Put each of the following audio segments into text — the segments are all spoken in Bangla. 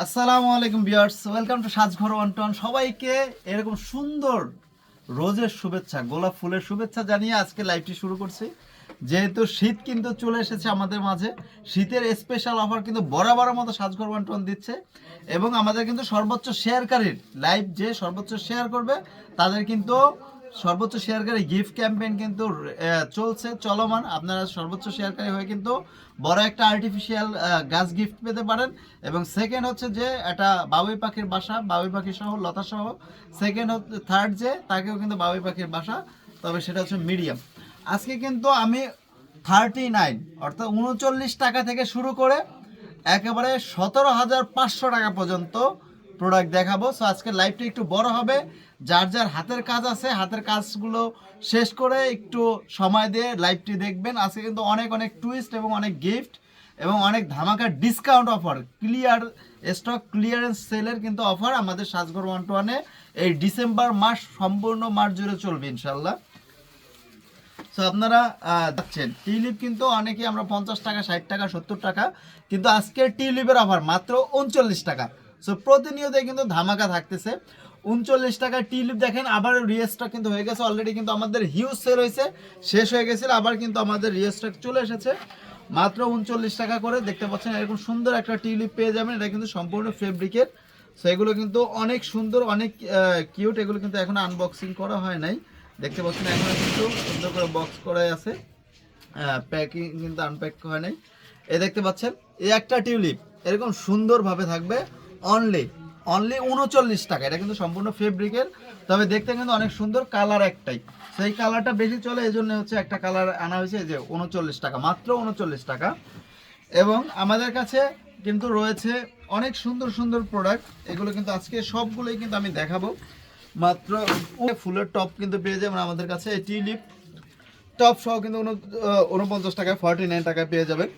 আসসালামু আলাইকুম বিয়ার্স ওয়েলকাম টু সাজঘর ওয়ান্টন সবাইকে এরকম সুন্দর রোজের শুভেচ্ছা, গোলাপ ফুলের শুভেচ্ছা জানিয়ে আজকে লাইভটি শুরু করছি। যেহেতু শীত কিন্তু চলে এসেছে আমাদের মাঝে, শীতের স্পেশাল অফার কিন্তু বরাবরের মতো সাজঘর ওয়ান্টন দিচ্ছে এবং আমাদের কিন্তু সর্বোচ্চ শেয়ারকারীর লাইভ যে সর্বোচ্চ শেয়ার করবে, তাদের কিন্তু সর্বোচ্চ শেয়ারকারী গিফট ক্যাম্পেইন কিন্তু চলছে, চলমান। আপনারা সর্বোচ্চ শেয়ারকারী হয়ে কিন্তু বড় একটা আর্টিফিশিয়াল গাছ গিফট পেতে পারেন। এবং সেকেন্ড হচ্ছে যে, একটা বাবুই পাখির বাসা, বাবুই পাখি সহ, লতা সহ। সেকেন্ড হচ্ছে থার্ড যে, তাকেও কিন্তু বাবুই পাখির বাসা। তবে সেটা হচ্ছে মিডিয়াম আজকে কিন্তু আমি থার্টি নাইন অর্থাৎ উনচল্লিশ টাকা থেকে শুরু করে একেবারে সতেরো হাজার পাঁচশো টাকা পর্যন্ত প্রোডাক্ট দেখাবো। সো আজকে লাইভটা একটু বড় হবে। যার যার হাতের কাজ আছে, হাতের কাজগুলো শেষ করে একটু সময় দিয়ে লাইভটি দেখবেন। আজকে কিন্তু অনেক অনেক টুইস্ট এবং অনেক গিফট এবং অনেক ধামাকা discount offer clear stock clearance সেলের কিন্তু অফার আমাদের সাজঘর ওয়ান টু ওয়ানে এই ডিসেম্বর মাস, সম্পূর্ণ মাস জুড়ে চলবে ইনশাল্লাহ সো আপনারা যাচ্ছেন টিউলিপ কিন্তু অনেকে আমরা পঞ্চাশ টাকা, ষাট টাকা, সত্তর টাকা, কিন্তু আজকের টিউলিপের অফার মাত্র উনচল্লিশ টাকা। সো প্রতিনিয়ত কিন্তু ধামাকা থাকতেছে। উনচল্লিশ টাকা টিউলিপ দেখেন আবার রিয়েস্টক কিন্তু হয়ে গেছে। অলরেডি কিন্তু আমাদের হিউজ সেল হয়েছে। শেষ হয়ে গেছিল, আবার কিন্তু আমাদের রিয়েস্টক চলে এসেছে। মাত্র উনচল্লিশ টাকা করে দেখতে পাচ্ছেন, এরকম সুন্দর একটা টিউলিপ পেয়ে যাবেন। এটা কিন্তু সম্পূর্ণ ফেব্রিকের সো এগুলো কিন্তু অনেক সুন্দর, অনেক কিউট এগুলো কিন্তু এখনও আনবক্সিং করা হয় নাই। দেখতে পাচ্ছেন, এখন কিন্তু সুন্দর করে বক্স করাই আছে। প্যাকিং কিন্তু আনপ্যাক হয় নাই। এ দেখতে পাচ্ছেন, এই একটা টিউলিপ এরকম সুন্দরভাবে থাকবে। অনলি অনলি উনচল্লিশ টাকা। এটা কিন্তু সম্পূর্ণ ফেব্রিকের তবে দেখতে কিন্তু অনেক সুন্দর কালার একটাই। সেই কালারটা বেশি চলে এই জন্য হচ্ছে একটা কালার আনা হয়েছে যে উনচল্লিশ টাকা, মাত্র উনচল্লিশ টাকা। এবং আমাদের কাছে কিন্তু রয়েছে অনেক সুন্দর সুন্দর প্রোডাক্ট এগুলো কিন্তু আজকে সবগুলোই কিন্তু আমি দেখাবো। মাত্র ফুলের টপ কিন্তু পেয়ে যাবেন আমাদের কাছে টিউলিপ টপ সহ কিন্তু উন- উনপঞ্চাশ টাকায় ফর্টি নাইন টাকায় পেয়ে যাবেন।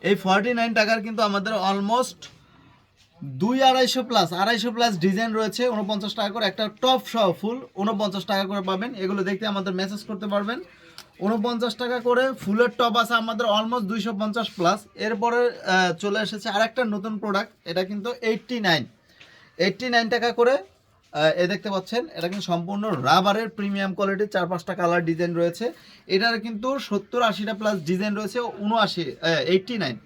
এই ফর্টি নাইন টাকার কিন্তু আমাদের অলমোস্ট দুই আড়াইশো প্লাস আড়াইশো প্লাস ডিজাইন রয়েছে উনপঞ্চাশ টাকা করে। একটা টপ সহ ফুল উনপঞ্চাশ টাকা করে পাবেন। এগুলো দেখতে আমাদের মেসেজ করতে পারবেন। উনপঞ্চাশ টাকা করে ফুলের টপ আছে আমাদের অলমোস্ট দুইশো পঞ্চাশ প্লাস এরপরে চলে এসেছে আরেকটা নতুন প্রোডাক্ট এটা কিন্তু এইট্টি নাইন এইটটি নাইন টাকা করে এ দেখতে পাচ্ছেন, এটা কিন্তু সম্পূর্ণ রাবারের প্রিমিয়াম কোয়ালিটির চার পাঁচটা কালার ডিজাইন রয়েছে। এটার কিন্তু সত্তর আশিটা প্লাস ডিজাইন রয়েছে উনআশি এইটটি নাইন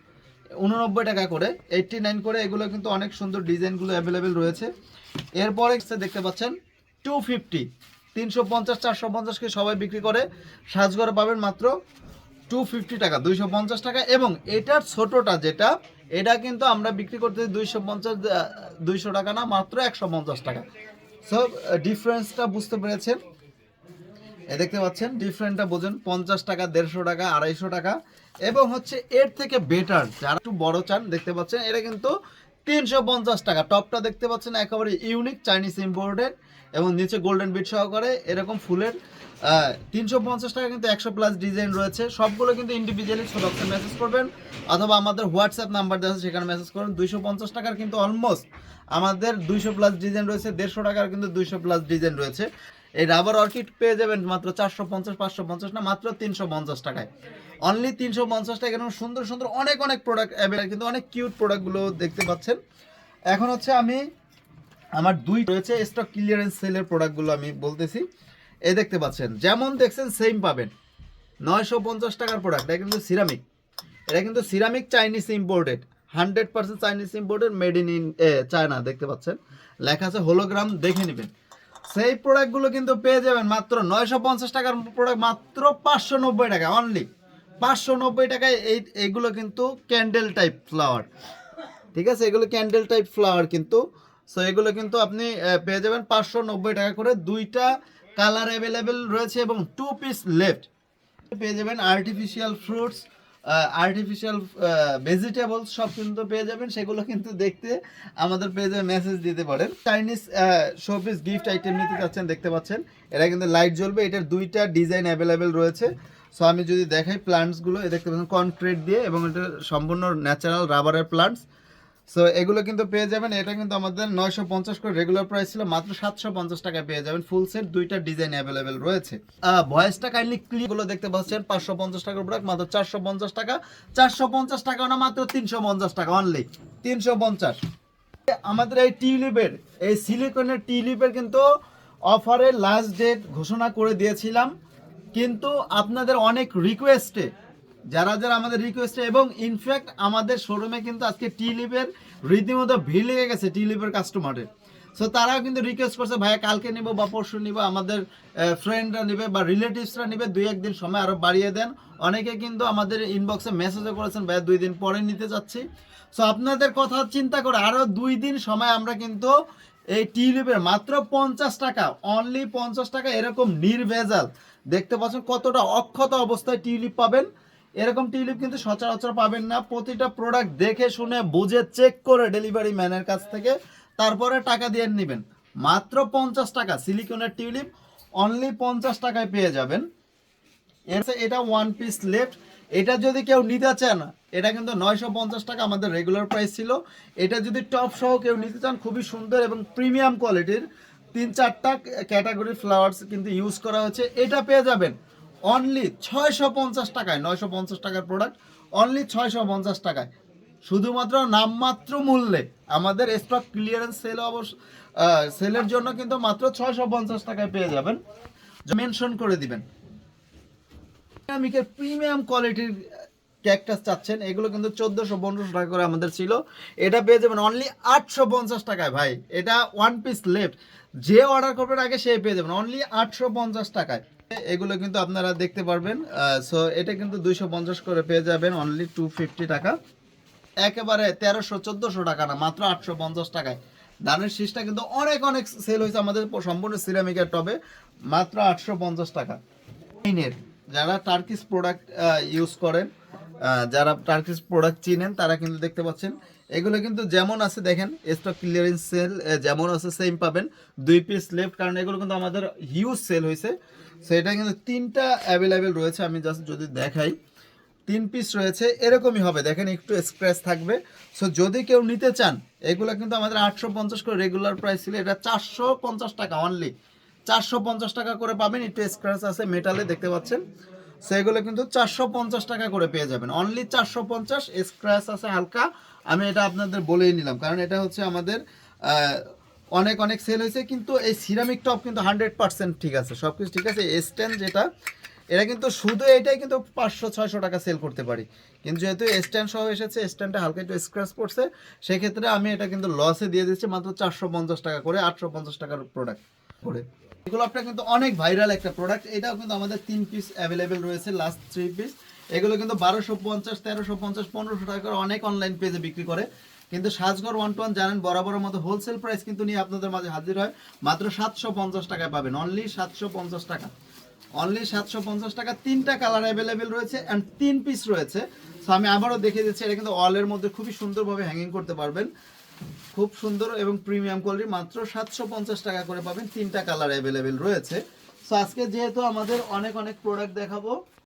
উননব্বই টাকা করে এইটটি নাইন করে, এগুলো কিন্তু অনেক সুন্দর ডিজাইনগুলো অ্যাভেলেবেল রয়েছে। এরপরে দেখতে পাচ্ছেন টু ফিফটি তিনশো পঞ্চাশ, চারশো পঞ্চাশকে সবাই বিক্রি করে। সাজগড়ে পাবেন মাত্র টু ফিফটি টাকা, দুইশো পঞ্চাশ টাকা এবং এটার ছোটোটা যেটা, এটা কিন্তু আমরা বিক্রি করতে দুইশো পঞ্চাশ দুইশো টাকা না, মাত্র একশো পঞ্চাশ টাকা। সব ডিফারেন্সটা বুঝতে পেরেছেন। এ দেখতে পাচ্ছেন ডিফারেন্টটা বোঝেন, পঞ্চাশ টাকা, দেড়শো টাকা, আড়াইশো টাকা। এবং হচ্ছে এর থেকে বেটার যারা একটু বড় চান, দেখতে পাচ্ছেন এটা কিন্তু তিনশো পঞ্চাশ টাকা। টপটা দেখতে পাচ্ছেন, একেবারে ইউনিক চাইনিজ ইম্পোর্টেড এবং নিচে গোল্ডেন বিট সহকারে এরকম ফুলের তিনশো পঞ্চাশ টাকা কিন্তু একশো প্লাস ডিজাইন রয়েছে। সবগুলো কিন্তু ইন্ডিভিজুয়ালি সদস্য মেসেজ করবেন অথবা আমাদের হোয়াটসঅ্যাপ নাম্বার দেওয়া আছে, সেখানে মেসেজ করুন। দুইশো পঞ্চাশ টাকার কিন্তু অলমোস্ট আমাদের দুইশো প্লাস ডিজাইন রয়েছে, দেড়শো টাকার কিন্তু দুইশো প্লাস ডিজাইন রয়েছে। এই রাবার অর্কিড পেয়ে যাবেন মাত্র চারশো পঞ্চাশ, পাঁচশো পঞ্চাশ না, মাত্র তিনশো পঞ্চাশ টাকায়। অনলি তিনশো পঞ্চাশ টাকা এরকম সুন্দর সুন্দর অনেক অনেক প্রোডাক্ট অ্যাভেলেবল কিন্তু অনেক কিউট প্রোডাক্টগুলো দেখতে পাচ্ছেন। এখন হচ্ছে আমি, আমার দুই রয়েছে স্টক ক্লিয়ারেন্স সেলের প্রোডাক্টগুলো আমি বলতেছি। এ দেখতে পাচ্ছেন, যেমন দেখছেন সেম পাবেন। নয়শো পঞ্চাশ টাকার প্রোডাক্ট এটা কিন্তু সিরামিক এটা কিন্তু ceramic Chinese imported hundred percent Chinese imported made in in China দেখতে পাচ্ছেন। লেখা আছে হোলোগ্রাম দেখে নেবেন। সেই প্রোডাক্টগুলো কিন্তু পেয়ে যাবেন মাত্র নয়শো পঞ্চাশ টাকার প্রোডাক্ট মাত্র পাঁচশো নব্বই টাকা অনলি পাঁচশো নব্বই টাকায় এই এইগুলো কিন্তু ক্যান্ডেল টাইপ ফ্লাওয়ার ঠিক আছে? এগুলো ক্যান্ডেল টাইপ ফ্লাওয়ার কিন্তু সো এগুলো কিন্তু আপনি পেয়ে যাবেন পাঁচশো নব্বই টাকা করে। দুইটা কালার অ্যাভেলেবেল রয়েছে এবং টু পিস লেফট পেয়ে যাবেন আর্টিফিশিয়াল ফ্রুটস আর্টিফিশিয়াল ভেজিটেবলস সব কিন্তু পেয়ে যাবেন, সেগুলো কিন্তু দেখতে আমাদের পেজে মেসেজ দিতে পারেন। চাইনিজ শোপিস গিফট আইটেম নিতে চাচ্ছেন, দেখতে পাচ্ছেন। এটা কিন্তু লাইট জ্বলবে, এটার দুইটা ডিজাইন অ্যাভেলেবেল রয়েছে। সো আমি যদি দেখাই প্লান্টসগুলো দেখতে পাচ্ছেন কনক্রিট দিয়ে এবং এটা সম্পূর্ণ ন্যাচারাল রাবারের প্লান্টস সো এগুলো কিন্তু পেয়ে যাবেন। এটা কিন্তু আমাদের নয়শো পঞ্চাশ করে রেগুলার প্রাইস ছিল, মাত্র সাতশো পঞ্চাশ টাকায় পেয়ে যাবেন। ফুল সেট দুইটা ডিজাইন অ্যাভেলেবেল রয়েছে। ভয়েসটা কাইন্ডলি ক্লিয়ারগুলো দেখতে পাচ্ছেন, পাঁচশো পঞ্চাশ টাকার প্রোডাক্ট মাত্র চারশো পঞ্চাশ টাকা। চারশো পঞ্চাশ টাকা না, মাত্র তিনশো পঞ্চাশ টাকা অনলি তিনশো পঞ্চাশ। আমাদের এই টিউলিপের, এই সিলিকনের টিউলিপের কিন্তু অফারের লাস্ট ডেট ঘোষণা করে দিয়েছিলাম। কিন্তু আপনাদের অনেক রিকোয়েস্টে যারা যারা আমাদের রিকোয়েস্টে এবং ইনফ্যাক্ট আমাদের শোরুমে কিন্তু আজকে টিউলিপের রীতিমতো ভিড় লেগে গেছে টিউলিপের কাস্টমারের সো তারাও কিন্তু রিকোয়েস্ট করছে, ভাইয়া কালকে নিব বা পরশু নিব, আমাদের ফ্রেন্ডরা নিবে বা রিলেটিভসরা নিবে, দুই একদিন সময় আরও বাড়িয়ে দেন। অনেকে কিন্তু আমাদের ইনবক্সে মেসেজও করেছেন, ভাইয়া দুই দিন পরে নিতে চাচ্ছি সো আপনাদের কথা চিন্তা করে আরও দুই দিন সময় আমরা কিন্তু এই টিউলিপের মাত্র পঞ্চাশ টাকা অনলি পঞ্চাশ টাকা এরকম নির্ভেজাল। দেখতে পাচ্ছেন কতটা অক্ষত অবস্থায় টিউলিপ পাবেন। এরকম টিউলিপ কিন্তু সচরাচর পাবেন না। প্রতিটা প্রোডাক্ট দেখে শুনে, বুঝে চেক করে ডেলিভারি ম্যানের কাছ থেকে তারপরে টাকা দিয়ে নেবেন। মাত্র পঞ্চাশ টাকা সিলিকনের টিউলিপ অনলি পঞ্চাশ টাকায় পেয়ে যাবেন। এটা ওয়ান পিস লেফট এটা যদি কেউ নিতে চান, এটা কিন্তু নয়শো পঞ্চাশ টাকা আমাদের রেগুলার প্রাইস ছিল। এটা যদি টপ সহ কেউ নিতে চান, খুবই সুন্দর এবং প্রিমিয়াম কোয়ালিটির তিন চারটা ক্যাটাগরি ফ্লাওয়ার্স কিন্তু ইউজ করা হচ্ছে এটা পেয়ে যাবেন। অনলি ছয়শো পঞ্চাশ টাকায়, নয়শো পঞ্চাশ টাকার প্রোডাক্ট অনলি ছয়শো পঞ্চাশ টাকায়। শুধুমাত্র নামমাত্র মূল্যে আমাদের স্টক ক্লিয়ারেন্স সেল অবশ্য সেলের জন্য কিন্তু মাত্র ছয়শো পঞ্চাশ টাকায় পেয়ে যাবেন। মেনশন করে দিবেন। সিরামিকের প্রিমিয়াম কোয়ালিটির ক্যাকটাস চাচ্ছেন, এগুলো কিন্তু চোদ্দোশো পনেরোশো টাকা করে আমাদের ছিল। এটা পেয়ে যাবেন অনলি আটশো পঞ্চাশ টাকায় ভাই। এটা ওয়ান পিস লেফট যে অর্ডার করবেন আগে সে পেয়ে যাবেন অনলি আটশো পঞ্চাশ টাকায়। এগুলো কিন্তু আপনারা দেখতে পারবেন সো এটা কিন্তু দুইশো পঞ্চাশ করে পেয়ে যাবেন অনলি টু ফিফটি টাকা। একেবারে তেরোশো, চোদ্দোশো টাকা না, মাত্র আটশো পঞ্চাশ টাকায়। দানের শীষটা কিন্তু অনেক অনেক সেল হয়েছে আমাদের সম্পূর্ণ সিরামিকের টবে, মাত্র আটশো পঞ্চাশ টাকা। যারা টার্কিস প্রোডাক্ট ইউজ করেন যারা টার্কিস প্রোডাক্ট চিনেন, তারা কিন্তু দেখতে পাচ্ছেন, এগুলো কিন্তু যেমন আছে, দেখেন স্টক ক্লিয়ারেন্স সেল যেমন আছে সেম পাবেন। দুই পিস লেফট কারণ এগুলো কিন্তু আমাদের হিউজ সেল হয়েছে। সেটা কিন্তু তিনটা অ্যাভেলেবেল রয়েছে, আমি জাস্ট যদি দেখাই। তিন পিস রয়েছে, এরকমই হবে, দেখেন, একটু স্ক্র্যাচ থাকবে। সো যদি কেউ নিতে চান, এগুলো কিন্তু আমাদের আটশো পঞ্চাশ করে রেগুলার প্রাইস ছিল, এটা চারশো পঞ্চাশ টাকা অনলি চারশো পঞ্চাশ টাকা করে পাবেন, একটু স্ক্র্যাচ আছে মেটালে দেখতে পাচ্ছেন। সেগুলো কিন্তু চারশো পঞ্চাশ টাকা করে পেয়ে যাবেন। অনলি চারশো পঞ্চাশ স্ক্র্যাচ আছে হালকা। আমি এটা আপনাদের বলেই নিলাম, কারণ এটা হচ্ছে আমাদের অনেক অনেক সেল হয়েছে, কিন্তু এই সিরামিক টপ কিন্তু হান্ড্রেড পার্সেন্ট ঠিক আছে সব কিছু ঠিক আছে স্ট্যান্ড যেটা, এটা কিন্তু শুধু এটাই কিন্তু পাঁচশো, ছয়শো টাকা সেল করতে পারি। কিন্তু যেহেতু স্ট্যান্ড সহ এসেছে স্ট্যান্ডটা হালকা একটু স্ক্র্যাচ পড়ছে, সেক্ষেত্রে আমি এটা কিন্তু লসে দিয়ে দিচ্ছি মাত্র চারশো পঞ্চাশ টাকা করে, আটশো পঞ্চাশ টাকার প্রোডাক্ট করে। এগুলো আপনার কিন্তু অনেক ভাইরাল একটা প্রোডাক্ট এটাও কিন্তু আমাদের তিন পিস অ্যাভেলেবেল রয়েছে লাস্ট থ্রি পিস এগুলো কিন্তু বারোশো পঞ্চাশ, তেরোশো পঞ্চাশ, পনেরোশো টাকা করে অনেক অনলাইন পেজে বিক্রি করে। কিন্তু সাজগর ওয়ান টু ওয়ান জানেন, বরাবরের মতো হোলসেল প্রাইস কিন্তু নিয়ে আপনাদের মাঝে হাজির হয়। মাত্র সাতশো পঞ্চাশ টাকায় পাবেন। অনলি সাতশো পঞ্চাশ টাকা। অনলি সাতশো পঞ্চাশ টাকা। তিনটা কালার অ্যাভেলেবেল রয়েছে অ্যান্ড তিন পিস রয়েছে। সো আমি আবারও দেখে দিচ্ছি, এটা কিন্তু অলের মধ্যে খুবই সুন্দরভাবে হ্যাঙ্গিং করতে পারবেন। খুব সুন্দর এবং প্রিমিয়াম কোয়ালিটি মাত্র সাতশো পঞ্চাশ টাকা করে পাবেন। তিনটা কালার অ্যাভেলেবেল রয়েছে। সো আজকে যেহেতু আমাদের অনেক অনেক প্রোডাক্ট দেখাবো